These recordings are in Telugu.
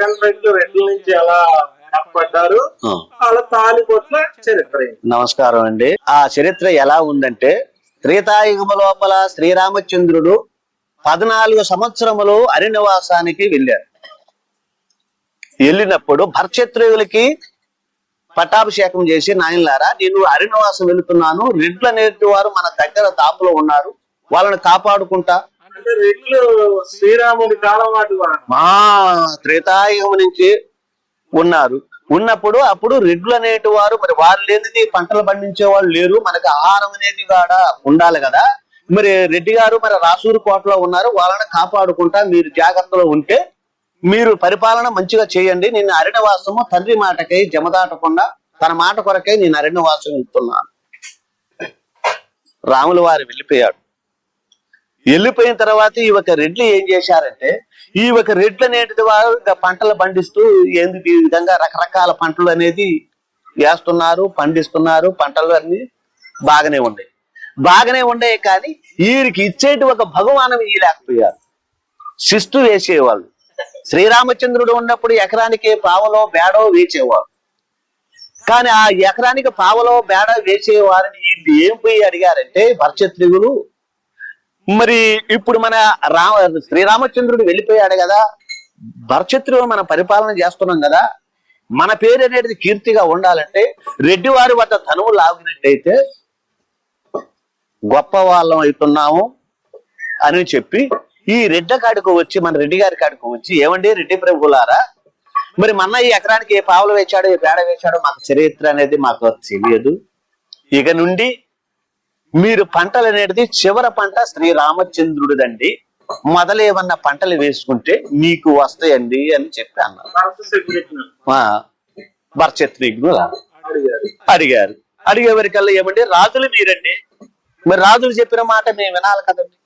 రెడ్లు రెడ్ల నుంచి ఎలా ఏర్పడ్డారు ఆ, వాళ్ళ తాలిపోట్ల చరిత్ర ఏంటి? నమస్కారం అండి. ఆ చరిత్ర ఎలా ఉందంటే త్రేతాయుగము లోపల శ్రీరామచంద్రుడు పద్నాలుగు సంవత్సరములు అరణ్యవాసానికి వెళ్ళారు వెళ్ళినప్పుడు భర్చత్రువులకి పట్టాభిషేకం చేసి నాయనలారా నేను అరణ్యవాసం వెళుతున్నాను. రెడ్లు అనేటి వారు మన దగ్గర తాపులో ఉన్నారు. వాళ్ళని కాపాడుకుంటా అంటే రెడ్లు శ్రీరాముడి కాలం వాటి మా త్రేతాయుగం నుంచి ఉన్నారు. ఉన్నప్పుడు అప్పుడు రెడ్లు అనేటి వారు మరి వారు లేనిది పంటలు పండించే వాళ్ళు లేరు. మనకి ఆహారం అనేది కూడా ఉండాలి కదా. మరి రెడ్డి గారు మరి రాసూరు కోటలో ఉన్నారు. వాళ్ళని కాపాడుకుంటా మీరు జాగ్రత్తలో ఉంటే మీరు పరిపాలన మంచిగా చేయండి. నేను అరణ్యవాసము తండ్రి మాటకై జమదాటకుండా తన మాట కొరకై నేను అరణ్యవాసం ఇస్తున్నాను. రాముల వారు వెళ్ళిపోయాడు. వెళ్ళిపోయిన తర్వాత ఈ ఒక రెడ్లు ఏం చేశారంటే ఈ ఒక రెడ్లు అనేటిది వారు ఇంకా పంటలు పండిస్తూ ఎందుకు ఈ విధంగా రకరకాల పంటలు అనేది వేస్తున్నారు పండిస్తున్నారు పంటలు అన్ని బాగానే ఉన్నాయి. బాగానే ఉండే కానీ వీరికి ఇచ్చేటి ఒక భగవానం ఇయ్యలేకపోయారు. శిస్తు వేసేవాళ్ళు. శ్రీరామచంద్రుడు ఉన్నప్పుడు ఎకరానికి పావలో బేడో వేచేవారు కానీ ఆ ఎకరానికి పావలో బేడ వేసేవారిని వీళ్ళు ఏం పోయి అడిగారంటే భరచత్రిగులు మరి ఇప్పుడు మన రామ శ్రీరామచంద్రుడు వెళ్ళిపోయాడు కదా. భరచత్రువు మన పరిపాలన చేస్తున్నాం కదా. మన పేరు అనేది కీర్తిగా ఉండాలంటే రెడ్డి వారి వద్ద ధనువు లాగినట్టయితే గొప్ప వాళ్ళం అవుతున్నాము అని చెప్పి ఈ రెడ్డ కాడికి వచ్చి మన రెడ్డి గారి కాడికి వచ్చి ఏమండి రెడ్డి ప్రభులారా? మరి మన ఈ ఎకరానికి ఏ పావులు వేశాడో ఏ పేడ వేశాడో మాకు చరిత్ర అనేది మాకు తెలియదు. ఇక నుండి మీరు పంటలు అనేది చివరి పంట శ్రీరామచంద్రుడిదండి. మొదలేమన్నా పంటలు వేసుకుంటే మీకు వస్తాయండి అని చెప్పాను. అన్నారు అడిగారు అడిగారు. అడిగేవరికల్లా ఏమండి? రాజులు మీరండి. మరి రాజులు చెప్పిన మాట మేము వినాలి కదండి.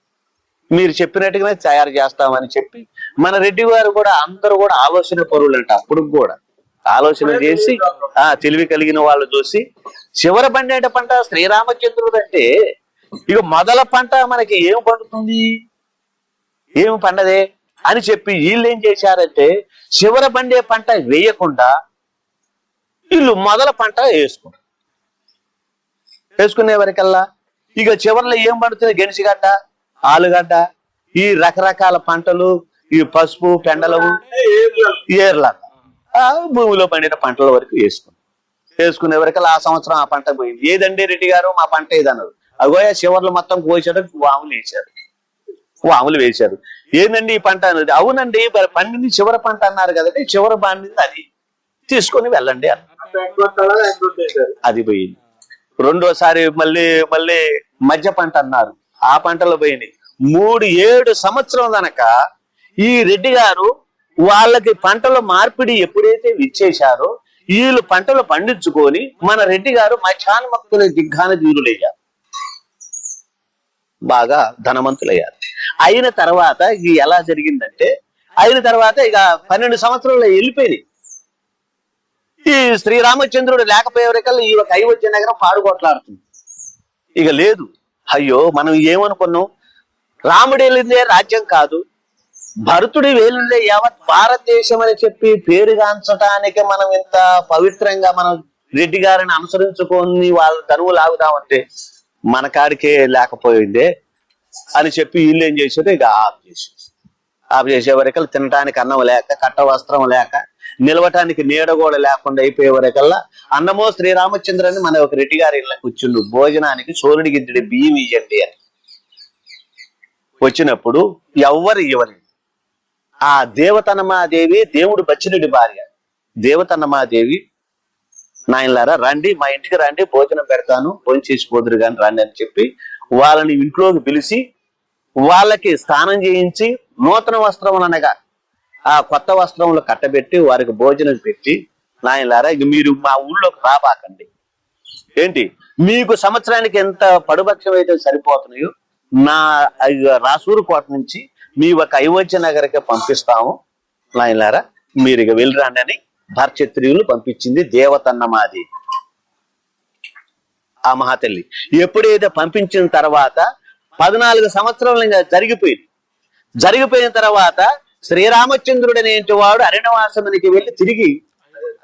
మీరు చెప్పినట్టుగానే తయారు చేస్తామని చెప్పి మన రెడ్డి గారు కూడా అందరూ కూడా ఆలోచన పరువులంట అప్పుడు కూడా. ఆలోచన చేసి ఆ తెలివి కలిగిన వాళ్ళు చూసి చివరి పండేట పంట శ్రీరామచంద్రుడు అంటే ఇక మొదల పంట మనకి ఏం పండుతుంది? ఏం పండదే? అని చెప్పి వీళ్ళు ఏం చేశారంటే చివర పండే పంట వేయకుండా వీళ్ళు మొదల పంట వేసుకుంటారు. వేసుకునే వరకల్లా ఇక చివరిలో ఏం పండుతుంది? గెనిసిగడ్డ ఆలుగడ్డ ఈ రకరకాల పంటలు ఈ పసుపు పెండలము ఏర్లు భూమిలో పండిన పంటల వరకు వేసుకున్నాం. వేసుకునే వరకు ఆ సంవత్సరం ఆ పంట పోయింది. ఏదండి రెడ్డి గారు? మా పంట ఏదన్నారు? అగోయ చివర్లు మొత్తం కోసారు వాములు వేశారు. వాములు వేశారు. ఏందండి ఈ పంట అన్నది అవునండి పండింది చివరి పంట అన్నారు కదండి చివరి పండింది అది. తీసుకొని వెళ్ళండి అది పోయింది. రెండోసారి మళ్ళీ మళ్ళీ మధ్య పంట అన్నారు. ఆ పంటలు పోయినాయి మూడు ఏడు సంవత్సరం కనుక ఈ రెడ్డి గారు వాళ్ళకి పంటల మార్పిడి ఎప్పుడైతే విచ్చేశారో వీళ్ళు పంటలు పండించుకొని మన రెడ్డి గారు మధ్యాహ్నమక్తుల దిగ్గాన దీరులయ్యారు బాగా ధనవంతులయ్యారు. అయిన తర్వాత ఇది ఎలా జరిగిందంటే అయిన తర్వాత ఇక పన్నెండు సంవత్సరాలు వెళ్ళిపోయింది ఈ శ్రీరామచంద్రుడు లేకపోయేవరికల్లా ఈ ఒక అయోధ్య నగరం పాడుకోట్లాడుతుంది ఇక లేదు. అయ్యో మనం ఏమనుకున్నాం? రాముడు వెళ్ళిందే రాజ్యం కాదు. భరతుడి వేలుండే యావత్ భారతదేశం అని చెప్పి పేరుగాంచటానికి మనం ఇంత పవిత్రంగా మనం రెడ్డి గారిని అనుసరించుకొని వాళ్ళ తరువు లాగుదామంటే మన కాడికే లేకపోయిందే అని చెప్పి వీళ్ళు ఏం చేశారు? ఇక ఆఫ్ చేశారు. ఆఫ్ చేసే వరకల్లా తినటానికి అన్నం లేక కట్ట వస్త్రం లేక నిలవటానికి నీడ కూడా లేకుండా అయిపోయే వరకల్లా అన్నమో శ్రీరామచంద్రని మన ఒక రెడ్డి గారి ఇళ్ళ కూర్చుండు. భోజనానికి సూర్యుడి గిద్దడి బియ్యం ఇయ్యండి అని. వచ్చినప్పుడు ఎవ్వరు ఇవ్వలేదు. ఆ దేవతనమాదేవి దేవుడు బచ్చినుడి భార్య. దేవతనమాదేవి నాయనలారా రండి మా ఇంటికి రండి భోజనం పెడతాను భోజనం చేసి పోదురు కానీ రండి అని చెప్పి వాళ్ళని ఇంట్లోకి పిలిచి వాళ్ళకి స్నానం చేయించి నూతన వస్త్రములు అనగా ఆ కొత్త వస్త్రములు కట్టబెట్టి వారికి భోజనం పెట్టి నాయనలారా ఇక మీరు మా ఊళ్ళోకి రాబాకండి. ఏంటి? మీకు సంవత్సరానికి ఎంత పడుపక్షం అయితే సరిపోతున్నాయో నా రాసూరు కోట నుంచి మీ ఒక అయోధ్య నగరకే పంపిస్తాము. నాయనారా మీరు ఇక వెళ్ళిరండి అని భర్చత్రియులు పంపించింది దేవతన్నమాది ఆ మహాతల్లి. ఎప్పుడైతే పంపించిన తర్వాత పద్నాలుగు సంవత్సరాలు జరిగిపోయింది. జరిగిపోయిన తర్వాత శ్రీరామచంద్రుడు అనేటి వాడు అరణ్యవాసమునికి వెళ్ళి తిరిగి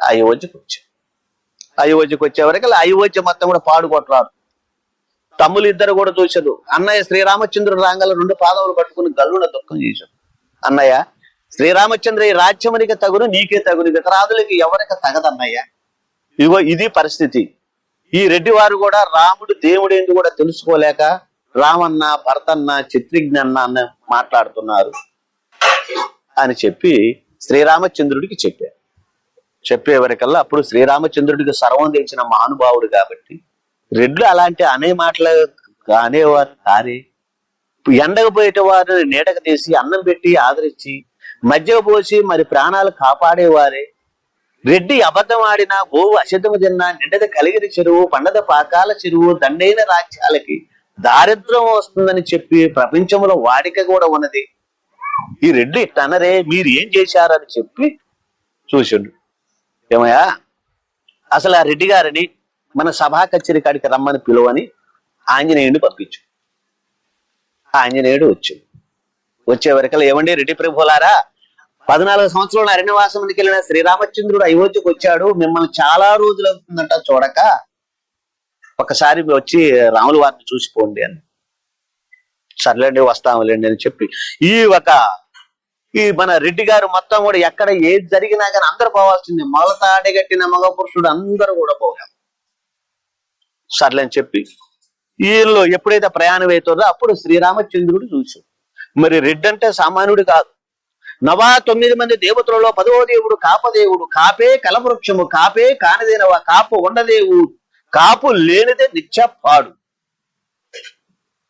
అయోధ్యకు వచ్చాడు. అయోధ్యకు వచ్చే వరకు అయోధ్య మొత్తం కూడా పాడుకొట్టారు తమ్ములు ఇద్దరు కూడా చూశారు. అన్నయ్య శ్రీరామచంద్రుడు రాంగల రెండు పాదములు పట్టుకుని గల్లున దుఃఖం చేశాడు. అన్నయ్య శ్రీరామచంద్ర ఈ రాజ్యమునికి తగును నీకే తగును ఇతరాదులకి ఎవరికి తగదన్నయ్య? ఇగో ఇది పరిస్థితి. ఈ రెడ్డి వారు కూడా రాముడు దేవుడేంది కూడా తెలుసుకోలేక రామన్న భరతన్న చిత్రిజ్ఞన్న అన్న మాట్లాడుతున్నారు అని చెప్పి శ్రీరామచంద్రుడికి చెప్పారు. చెప్పేవరికల్లా అప్పుడు శ్రీరామచంద్రుడికి సర్వం తెచ్చిన మహానుభావుడు కాబట్టి రెడ్లు అలాంటి అనే మాటలు అనేవారు కారే ఎండకు పోయేట వారిని నీడకు తీసి అన్నం పెట్టి ఆదరించి మధ్య పోసి మరి ప్రాణాలు కాపాడేవారే. రెడ్డి అబద్ధం ఆడినా గోవు అశుద్ధము తిన్నా నిండద కలిగిన చెరువు పండద పాకాల చెరువు దండైన రాజ్యాలకి దారిద్ర్యం వస్తుందని చెప్పి ప్రపంచంలో వాడిక కూడా ఉన్నది. ఈ రెడ్డి ఇట్టనరే మీరు ఏం చేశారని చెప్పి చూసిండు. ఏమయ్యా? అసలు ఆ రెడ్డి గారిని మన సభా కచేరి కాడికి రమ్మని పిలువని ఆంజనేయుడిని పంపించు. ఆంజనేయుడు వచ్చాడు. వచ్చే వరకలు ఏమండి రెడ్డి ప్రభులారా? పద్నాలుగు సంవత్సరాలు అరణ్యవాసమునికి వెళ్ళిన శ్రీరామచంద్రుడు అయోధ్యకు వచ్చాడు. మిమ్మల్ని చాలా రోజులు అవుతుందంట చూడక. ఒకసారి వచ్చి రాముల వారిని చూసిపోండి అని. సర్లేండి వస్తాములేండి అని చెప్పి ఈ ఒక ఈ మన రెడ్డి గారు మొత్తం కూడా ఎక్కడ ఏది జరిగినా కానీ అందరు పోవాల్సిందే. మొలతాడి కట్టిన మగ పురుషుడు అందరూ కూడా పోయాం సర్లే అని చెప్పి ఈయనలో ఎప్పుడైతే ప్రయాణం అవుతుందో అప్పుడు శ్రీరామచంద్రుడు చూశాడు. మరి రెడ్డి అంటే సామాన్యుడు కాదు. నవా తొమ్మిది మంది దేవతలలో పదవ దేవుడు కాపదేవుడు కాపే కలవృక్షము కాపే కానదేనవ కాపు ఉండదేవు కాపు లేనిదే నిత్యపాడు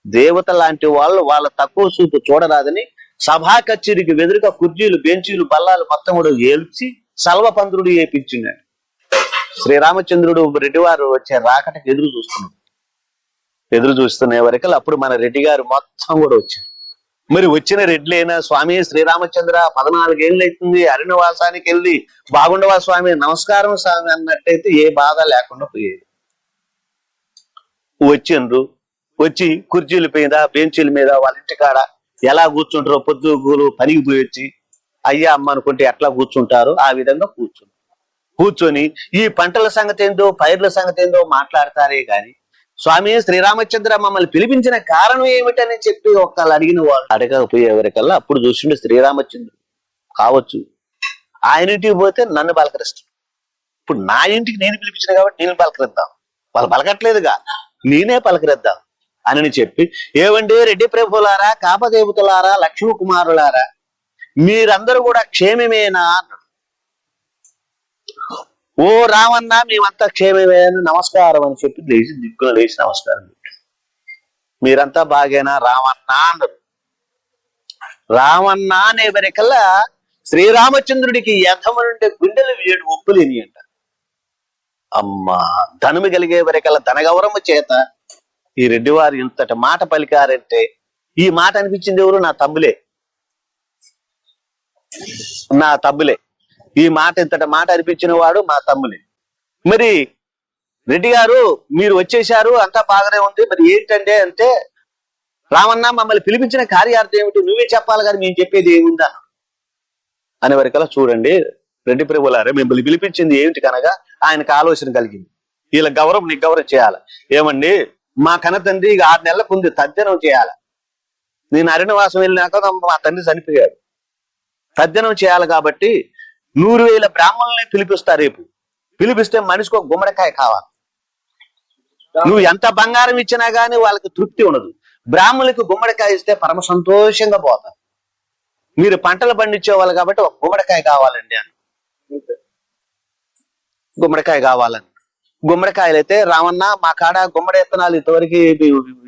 దేవత లాంటి వాళ్ళు వాళ్ళ తక్కువ చూపు చూడరాదని సభా కచేరికి వెదురుగా కుర్చీలు బెంచీలు బల్లాలు మొత్తం కూడా ఏల్చి సల్వపంద్రుడు ఏపించిండాడు శ్రీరామచంద్రుడు రెడ్డివారు వచ్చే రాకటకి ఎదురు చూస్తున్నాడు. ఎదురు చూస్తున్న వరకు అప్పుడు మన రెడ్డి గారు మొత్తం కూడా వచ్చారు. మరి వచ్చిన రెడ్లైనా స్వామి శ్రీరామచంద్ర పద్నాలుగేళ్ళు అవుతుంది అరణ్యవాసానికి వెళ్ళి బాగుండవా స్వామి? నమస్కారం స్వామి అన్నట్టయితే ఏ బాధ లేకుండా పోయేది. వచ్చిండ్రు. వచ్చి కుర్చీల మీద బెంచీల మీద వాళ్ళ ఇంటికాడ ఎలా కూర్చుంటారో పొద్దుగూలు పనికి పోయి వచ్చి అయ్యా అమ్మ అనుకుంటే ఎట్లా కూర్చుంటారో? ఆ విధంగా కూర్చుంటారు కూర్చొని ఈ పంటల సంగతి ఏందో పైర్ల సంగతి ఏందో మాట్లాడతారే గాని స్వామి శ్రీరామచంద్ర మమ్మల్ని పిలిపించిన కారణం ఏమిటని చెప్పి ఒకళ్ళు అడిగిన వాళ్ళు అడగకపోయేవరికల్లా అప్పుడు చూసిండు శ్రీరామచంద్రుడు. కావచ్చు. ఆయన ఇంటికి పోతే నన్ను పలకరిస్తాడు. ఇప్పుడు నా ఇంటికి నేను పిలిపించిన కాబట్టి నేను పలకరిద్దాం. వాళ్ళు పలకట్లేదుగా. నేనే పలకరిద్దాం అని చెప్పి ఏవండి రెడ్డి ప్రభులారా కాపదేవతలారా లక్ష్మీ కుమారులారా మీరందరూ కూడా క్షేమమేనా అన్నాడు. ఓ రావన్న మేమంతా క్షేమమే అని నమస్కారం అని చెప్పి లేచి దిక్కున లేచి నమస్కారం మీరంతా బాగేనా? రావన్న అన్నారు. రావన్న అనే వరకల్లా శ్రీరామచంద్రుడికి యథమనుండే గుండెలు ఏడు ఒప్పులేని అంట. అమ్మా ధనము కలిగే వరకల్లా ధనగౌరమ్మ చేత ఈ రెడ్డి వారు ఇంతటి మాట పలికారంటే ఈ మాట అనిపించింది ఎవరు? నా తమ్ములే. నా తమ్ములే. ఈ మాట ఇంతటి మాట అనిపించిన వాడు మా తమ్ముని. మరి రెడ్డి గారు మీరు వచ్చేశారు అంతా బాగానే ఉంది. మరి ఏంటంటే అంటే రామన్న మమ్మల్ని పిలిపించిన కార్యార్థం ఏమిటి? నువ్వే చెప్పాలి కానీ మేము చెప్పేది ఏముందా? అనే వరకలా చూడండి. రెడ్డి ప్రభులారే మిమ్మల్ని పిలిపించింది ఏమిటి కనగా ఆయనకు ఆలోచన కలిగింది. వీళ్ళ గౌరవం నీకు గౌరవం చేయాలి. ఏమండి? మా కన్న తండ్రి ఇక ఆరు నెలలకు ఉంది తద్దినం చేయాలి. నేను అరణ్యవాసం వెళ్ళినాక మా తండ్రి చనిపోయాడు. తద్దినం చేయాలి కాబట్టి నూరు వేల బ్రాహ్మణుల్ని పిలిపిస్తా రేపు. పిలిపిస్తే మనిషికి ఒక గుమ్మడికాయ కావాలి. నువ్వు ఎంత బంగారం ఇచ్చినా గానీ వాళ్ళకి తృప్తి ఉండదు. బ్రాహ్మణులకు గుమ్మడికాయ ఇస్తే పరమ సంతోషంగా పోతారు. మీరు పంటలు పండించే వాళ్ళు కాబట్టి ఒక గుమ్మడికాయ కావాలండి అని. గుమ్మడికాయ కావాలని. గుమ్మడికాయలు అయితే రామన్న మా కాడ గుమ్మడి విత్తనాలు ఇంతవరకు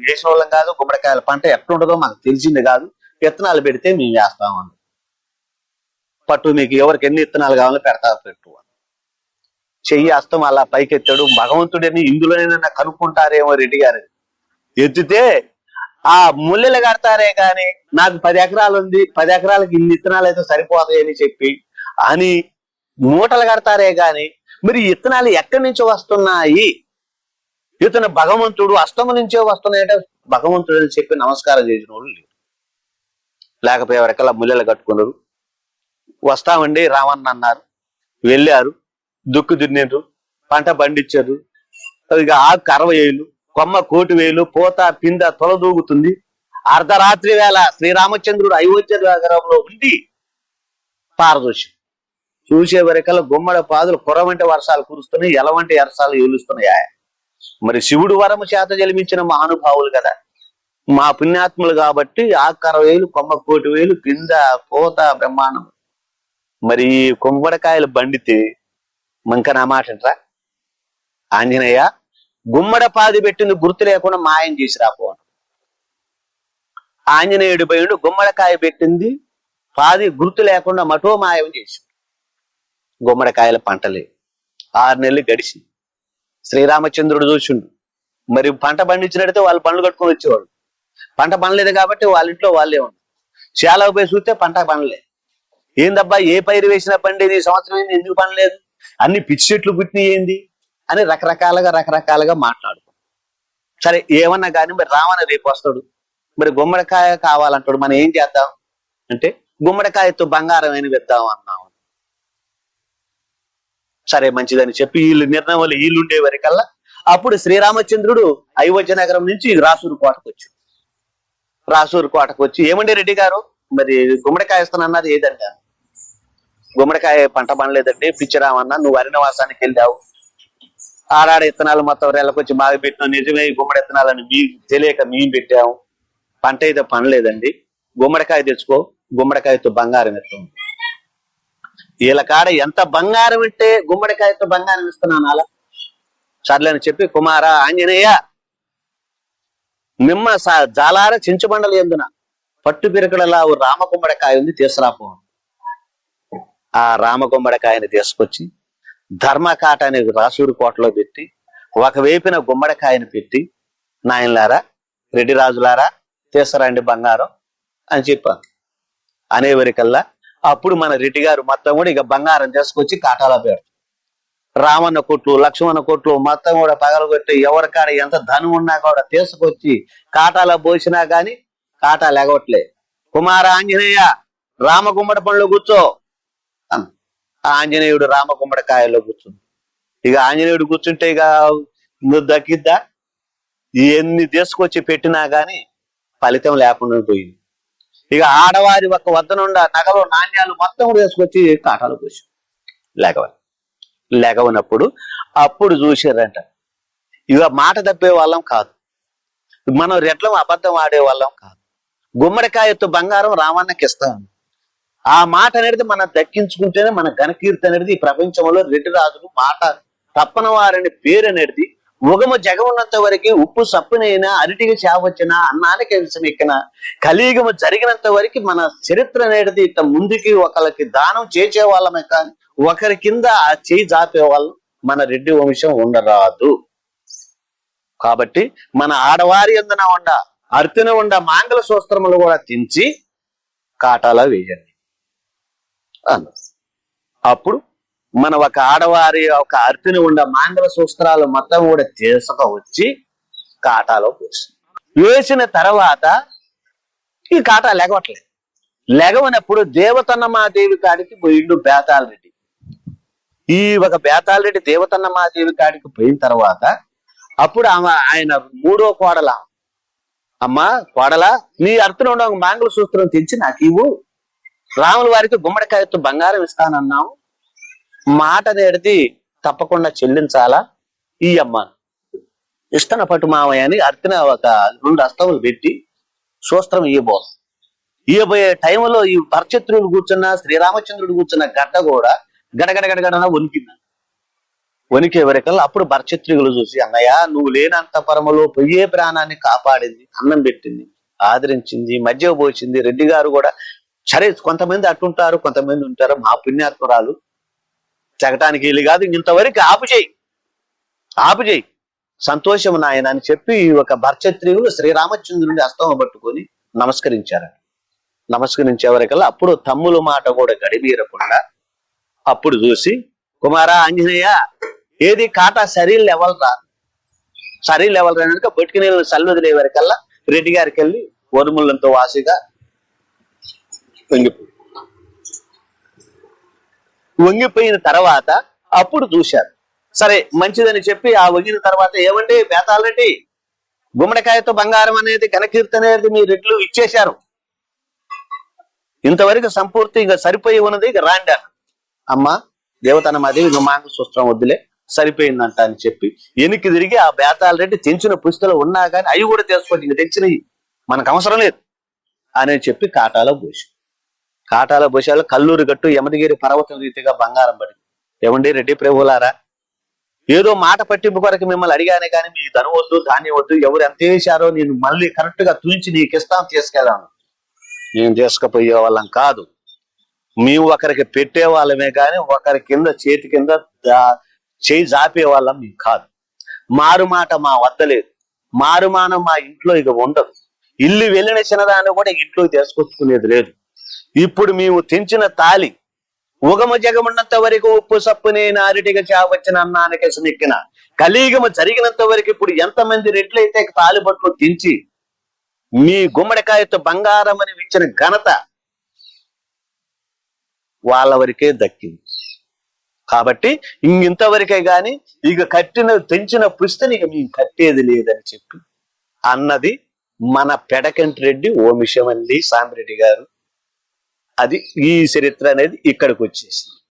వేసిన వాళ్ళం కాదు. గుమ్మడికాయల పంట ఎట్లుండదో మాకు తెలిసింది కాదు. విత్తనాలు పెడితే మేము వేస్తామని పట్టు మీకు ఎవరికి ఎన్ని విత్తనాలు కావాలో పెడతా పెట్టు చెయ్యి అస్తం అలా పైకెత్తాడు. భగవంతుడిని ఇందులోనైనా కనుక్కుంటారేమో రెడ్డి గారు ఎత్తితే ఆ ముల్లెలు కడతారే కాని నాకు పది ఎకరాలు ఉంది పది ఎకరాలకి ఇన్ని విత్తనాలు అయితే సరిపోతాయని చెప్పి అని మూటలు కడతారే కాని మరి ఇత్తనాలు ఎక్కడి నుంచి వస్తున్నాయి? ఇతను భగవంతుడు అస్తము నుంచే వస్తున్నాయంటే భగవంతుడు అని చెప్పి నమస్కారం చేసిన వాళ్ళు లేరు. లేకపోతే ఎవరెక్కలా ముల్లెలు కట్టుకున్నారు. వస్తామండి రావన్న అన్నారు వెళ్ళారు దుక్కు దున్నిండ్రు పంట పండించారు. ఇక ఆకు అరవై వేలు కొమ్మ కోటి వేలు పూత పింద తొలదూగుతుంది. అర్ధరాత్రి వేళ శ్రీరామచంద్రుడు అయోధ్య నగరంలో ఉండి పారదోషి. చూసే వరకల్లా గుమ్మడ పాదులు కురవంటి వర్షాలు కురుస్తున్నాయి ఎలవంటి వర్షాలు ఏలుస్తున్నాయి? మరి శివుడు వరము చేత జలిమించిన మహానుభావులు కదా. మా పుణ్యాత్ములు కాబట్టి ఆకర వేలు కొమ్మ కోటి వేలు కింద పూత బ్రహ్మాండం మరి ఈ బండితే మంక నా మాట ఆంజనేయ గుమ్మడ పాది పెట్టింది గుర్తు లేకుండా మాయం చేసి రాపో ఆంజనేయుడి పోయిండు గుమ్మడికాయ పెట్టింది పాది గుర్తు లేకుండా మటో మాయం చేసి గుమ్మడికాయల పంటలే ఆరు నెలలు గడిచి శ్రీరామచంద్రుడు చూసిండు. మరి పంట పండించినట్టయితే వాళ్ళు పండ్లు కట్టుకొని వచ్చేవాడు పంట పండలేదు కాబట్టి వాళ్ళ ఇంట్లో వాళ్ళే ఉన్నారు. చాలా పోయి చూస్తే పంట పండలే ఏందబ్బా ఏ పైరు వేసినా పండేది సంవత్సరం ఏంది ఎందుకు పండలేదు అన్ని పిచ్చి చెట్లు పుట్టినాయి ఏంది? అని రకరకాలుగా రకరకాలుగా మాట్లాడు. సరే ఏమన్నా కానీ మరి రావణ రేపు వస్తాడు. మరి గుమ్మడికాయ కావాలంటాడు మనం ఏం చేద్దాం? అంటే గుమ్మడికాయతో బంగారం అని విద్దాం అన్నాం సరే మంచిదని చెప్పి వీళ్ళు నిర్ణయం వల్ల వీళ్ళు ఉండే వరకల్లా అప్పుడు శ్రీరామచంద్రుడు అయోధ్య నగరం నుంచి రాసూరు కోటకు వచ్చాడు రాసూరు కోటకు వచ్చి ఏమండి రెడ్డి గారు? మరి గుమ్మడికాయ ఇస్తానన్నది ఏదంటారు గుమ్మడికాయ పంట పండలేదండి. పిచ్చిరామన్న నువ్వు అరణ్యవాసానికి వెళ్ళావు. ఆడాడ ఇత్తనాలు మొత్తం రెళ్ళకొచ్చి మాగి పెట్టినావు. నిజమే గుమ్మడి ఇత్తనాలని మీ తెలియక మేము పెట్టాము. పంట అయితే పనలేదండి గుమ్మడికాయ తెచ్చుకో. గుమ్మడికాయతో బంగారం ఇస్తాం వీళ్ళ కాడ ఎంత బంగారం ఇస్తే గుమ్మడికాయతో బంగారం ఇస్తున్నాను అలా సర్లేని చెప్పి కుమార ఆంజనేయ మిమ్మ జాలార చించుబండలు ఎందున? పట్టు పిరకడలా ఓ రామ గుమ్మడికాయ ఉంది తీసుకురాపో ఆ రామగుమ్మడికాయని తీసుకొచ్చి ధర్మకాట అనే రాసూరు కోటలో పెట్టి ఒకవైపున గుమ్మడికాయని పెట్టి నాయనలారా రెడ్డి రాజులారా తీసుకురండి బంగారం అని చెప్పాను అనేవరికల్లా అప్పుడు మన రెడ్డి గారు మొత్తం కూడా ఇక బంగారం తీసుకొచ్చి కాటాలో పెడతారు. రామన్న కొట్లు లక్ష్మణ కొట్లు మొత్తం కూడా పగలగొట్టి ఎవరికాడ ఎంత ధనం ఉన్నా కూడా తీసుకొచ్చి కాటాలో పోసినా గాని కాటాలు ఎగవట్లే కుమార ఆంజనేయ రామగుమ్మడి పనులు కూర్చో. ఆ ఆంజనేయుడు రామ గుమ్మడికాయలో కూర్చుంది. ఇక ఆంజనేయుడు కూర్చుంటే ఇక నువ్వు దక్కిద్దా? ఎన్ని తీసుకొచ్చి పెట్టినా కానీ ఫలితం లేకుండా పోయింది. ఇక ఆడవారి ఒక వద్దనుండ నగలు నాణ్యాలు మొత్తం తీసుకొచ్చి కాటాలు పోసి. లేకవాలి లేకవనప్పుడు అప్పుడు చూసారంట ఇక మాట తప్పే వాళ్ళం కాదు. మనం రెట్లం అబద్ధం ఆడే వాళ్ళం కాదు గుమ్మడికాయతో బంగారం రామన్నకి ఇస్తాం. ఆ మాట అనేది మనం దక్కించుకుంటేనే మన ఘనకీర్తి అనేది ఈ ప్రపంచంలో రెడ్డి రాజులు మాట తప్పన వారని పేరు అనేది ఉగమ జగమున్నంత వరకు ఉప్పు సప్పునైనా అరటికి చావచ్చినా అన్నానికి విషం ఎక్కిన కలియుగము జరిగినంత వరకు మన చరిత్ర అనేది ఇంత ముందుకి ఒకరికి దానం చేసే వాళ్ళమే కానీ ఒకరి కింద ఆ చేయి జాపే వాళ్ళు. మన రెడ్డి వంశం ఉండరాదు. కాబట్టి మన ఆడవారి ఎందున ఉండ అర్తిన ఉండ మాంగళ సూస్త్రములు కూడా తించి కాటాల వేయండి. అప్పుడు మన ఒక ఆడవారి ఒక అర్తిని ఉండ మాంగళ సూస్త్రాలు మొత్తం కూడా తీసుక వచ్చి కాటాలో పోసి వేసిన తర్వాత ఈ కాటా లెగవట్లేదు. లెగవనప్పుడు దేవతన్నమాదేవి కాడికి పోయిండు బేతాల రెడ్డి ఈ ఒక బేతాల రెడ్డి దేవతన్నమాదేవి కాడికి పోయిన తర్వాత అప్పుడు ఆమె ఆయన మూడో కోడల. అమ్మా కోడల నీ అర్థం ఉండ మాంగళ సూత్రం తెచ్చి నాకు ఇవ్వు. రాముల వారికి గుమ్మడికాయతో బంగారం ఇస్తానన్నాము మాట నేడిది తప్పకుండా చెల్లించాలా? ఈ అమ్మ. ఇష్టన పట్టు మామయ్య అని అర్తిన ఒక రెండు అస్తములు పెట్టి సూస్త్రం ఇయ్యబో ఇయ్యబోయే టైంలో ఈ భరచత్రుడు కూర్చున్న శ్రీరామచంద్రుడు కూర్చున్న గడ్డ కూడా గడగడగడగడన వణికింది. వణికే వరకల్లా అప్పుడు భరచత్రిగులు చూసి అన్నయ్య నువ్వు లేనంత పరమలో పొయ్యే ప్రాణాన్ని కాపాడింది అన్నం పెట్టింది ఆదరించింది మధ్య పోసింది రెడ్డి గారు కూడా సరే కొంతమంది అట్టుంటారు కొంతమంది ఉంటారు. మా పుణ్యాత్మరాలు తెగటానికి వీలు కాదు ఇంతవరకు ఆపు చేయి. ఆపు చేయి. సంతోషం నాయన అని చెప్పి ఈ ఒక భర్చత్రియులు శ్రీరామచంద్రుని అస్తమ పట్టుకొని నమస్కరించారు నమస్కరించేవరకల్లా అప్పుడు తమ్ముల మాట కూడా గడిమీరకుండా అప్పుడు చూసి కుమారా ఆంజనేయ ఏది కాటా సరీలు ఎవలరా సరీలు ఎవలరా లెవెల్ నీళ్ళని బొట్టుకు నీళ్ళు సల్వదిలే వరకల్లా రెడ్డి గారికి వెళ్ళి వరుములంతో వాసిగా వంగిపోయి వంగిపోయిన తర్వాత అప్పుడు చూశారు. సరే మంచిదని చెప్పి ఆ వంగిన తర్వాత ఏమండి బేతాలరెడ్డి గుమ్మడికాయతో బంగారం అనేది ఘనకీర్తి అనేది మీ రెడ్లు ఇచ్చేశారు. ఇంతవరకు సంపూర్తి ఇక సరిపోయి ఉన్నది ఇక రాండి అమ్మా దేవతన మాది ఇక మాకు సూత్రం వద్దులే సరిపోయిందంట అని చెప్పి వెనక్కి తిరిగి ఆ బేతాల రెడ్డి తెంచిన పుస్తలు ఉన్నా కానీ అవి కూడా తెలుసుకోండి ఇంక తెచ్చినవి. మనకు అవసరం లేదు. అని చెప్పి కాటాలో పోసి కాటాల పోసాలు కల్లూరు గట్టు యమదగిరి పర్వతం రీతిగా బంగారం పడి ఏమండి రెడ్డి ప్రభులారా ఏదో మాట పట్టింపు కొరకు మిమ్మల్ని అడిగానే కానీ మీ ధనం వద్దు ధాన్యం వద్దు ఎవరు ఎంత వేశారో నేను మళ్ళీ కరెక్ట్గా తుంచి నీకు ఇస్తాను తీసుకెళ్ళాను. నేను తీసుకుపోయే వాళ్ళం కాదు. మేము ఒకరికి పెట్టే వాళ్ళమే కానీ ఒకరి కింద చేతి కింద చేయి జాపే వాళ్ళం మేము కాదు. మారు మాట మా వద్ద లేదు. మారుమానం మా ఇంట్లో ఇక ఉండదు. ఇల్లు వెళ్ళిన చిన్నదాన్ని కూడా ఇంట్లో తీసుకొచ్చుకునేది లేదు. ఇప్పుడు మేము తెంచిన తాలి ఉగమ జగమున్నంత వరకు ఉప్పు సప్పునే నారిటిగా చావచ్చిన అన్నానికి నెక్కిన కలియుగము జరిగినంత వరకు ఇప్పుడు ఎంతమంది రెట్లయితే తాలిబట్లు తెంచి మీ గుమ్మడికాయతో బంగారం అని ఇచ్చిన ఘనత వాళ్ళ వరకే దక్కింది. కాబట్టి ఇంతవరకే గాని ఇక కట్టిన తెంచిన పుస్తని ఇక మేము కట్టేది లేదని చెప్పి అన్నది మన పెడకంటి రెడ్డి ఓమిషమల్లి సామిరెడ్డి గారు. అది ఈ చరిత్ర అనేది ఇక్కడికి వచ్చేసింది.